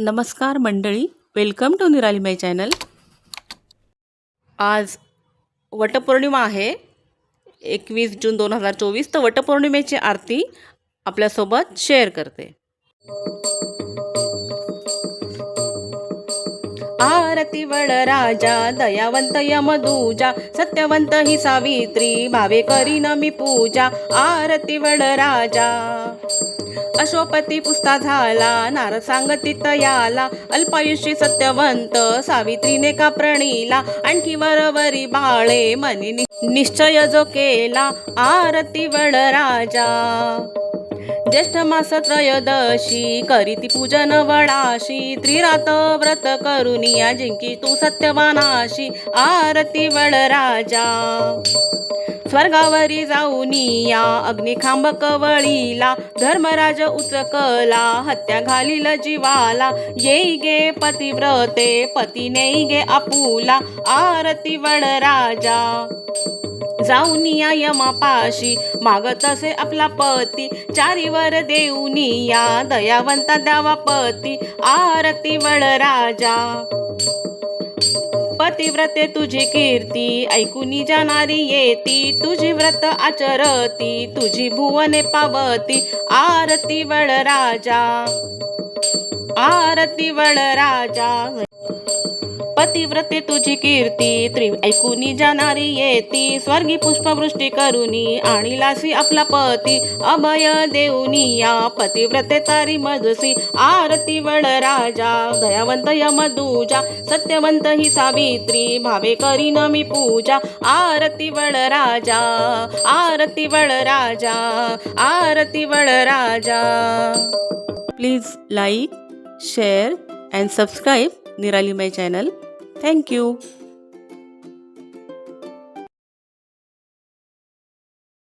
नमस्कार मंडळी welcome to निराली माय चॅनल आज वटपौर्णिमा आहे. एकवीस जून दोन हजार चोवीस तर वटपौर्णिमेची आरती आपल्यासोबत शेअर करते. आरती वड राजा दयावंत यमदूजा सत्यवंत ही सावित्री भावे करीन मी पूजा आरती वड राजा. अशोपती पुस्ता झाला नार सांगती तयाला अल्पायुषी सत्यवंत सावित्रीने का प्रणीला आणखी वरवरी बाळे मनी निश्चय जो केला आरती वड राजा. ज्येष्ठ मास त्रयोदशी करीती पूजन वडाशी त्रिरात व्रत करुनिया जिंकी तू सत्यवानाशी आरती वड स्वर्गावरी स्वर्गावरी जाऊनिया अग्निखांब कवळीला. धर्मराज उचकला हत्या घालील जीवाला. येई गे पतिव्रते पती नेई गे आपुला. आरती वड राजा. जाऊनिया यमापाशी मागत असे आपला पती. चारीवर देऊनिया दयावंता द्यावा पती. आरती वड राजा. पतिव्रते तुझी कीर्ती ऐकुनी जाणारी येती. तुझी व्रत आचरती तुझी भुवने पावती. आरती वड राजा आरती वड राजा. पतिव्रते तुझी कीर्ती त्रि ऐकुनी जाणारी येती. स्वर्गी पुष्पवृष्टी करुनी आणि लासी आपला पती. अभय देऊनी या. पतिव्रते तारी मजसी आरती वड राजा. दयावंत यमदूजा सत्यवंत ही सावित्री. भावे करीन मी पूजा आरती वड राजा. आरती वड राजा आरती वड राजा. Please like share and subscribe Nirali my channel. Thank you.